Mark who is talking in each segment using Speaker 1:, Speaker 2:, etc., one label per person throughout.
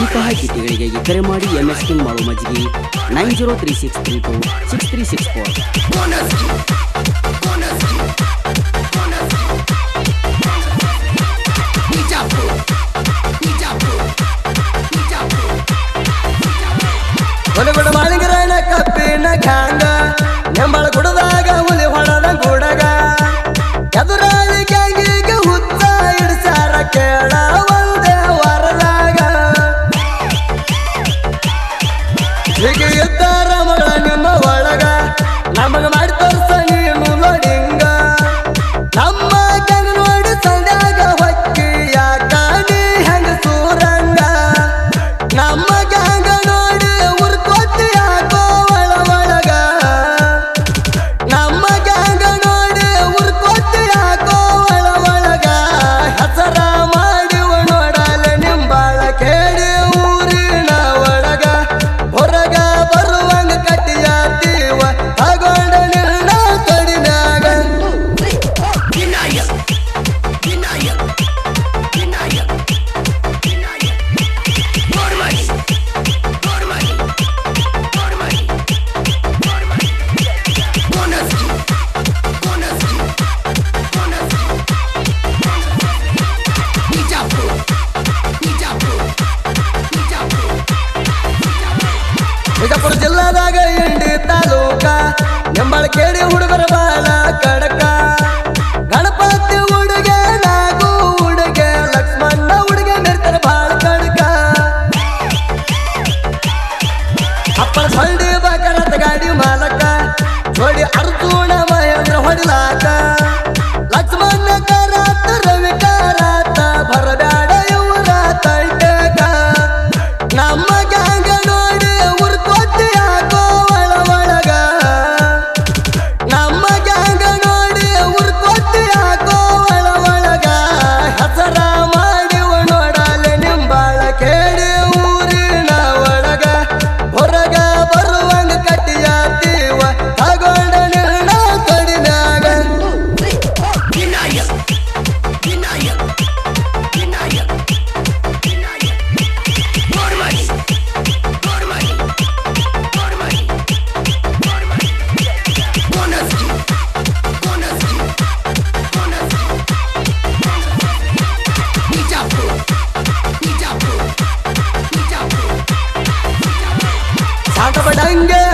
Speaker 1: ಇಂತಹ ಟಿಕೆಗಳಿಗೆ ಕರೆ ಮಾಡಿ ಎಂಎಸ್ ಕಿಂಗ್ ಮಾಡುವ ಮಜ್ಜಿಗೆ. Nine zero three six three two six three six four.
Speaker 2: ಹೆಂಗೆ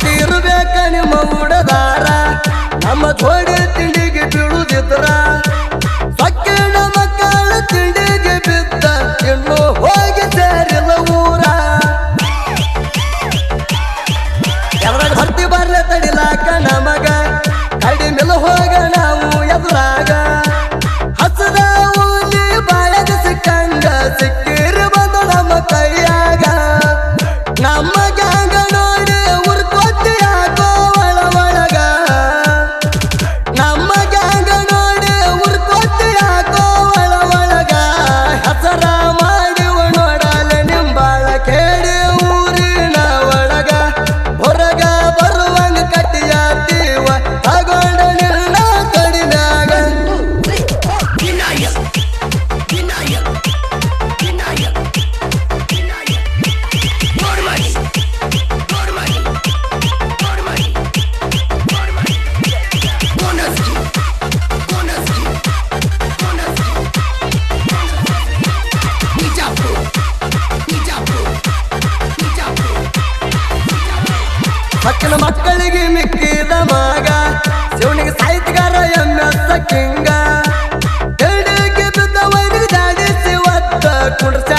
Speaker 2: ತೀರ್ಬೇಕ ನಿಮ್ಮ ಉಡದಾರ ನಮ್ಮ ಥೋಡೆ ತಿಂಡಿಗೆ ಬಿಡುದಿದ್ರ ಮಕ್ಕಳಿಗೆ ಮಿಕ್ಕಿದ ಮಾಗ. ಶಿವನಿಗೆ ಸಾಹಿತ್ಯಗಾರ ಎಮ್ಮೆತ್ತ ಕಿಂಗ. ಎಡಕ್ಕೆ ಬಿದ್ದ ವೈದ್ಯ ಜಾಡಿಸಿ ಒತ್ತ ಕುಡ್ಸ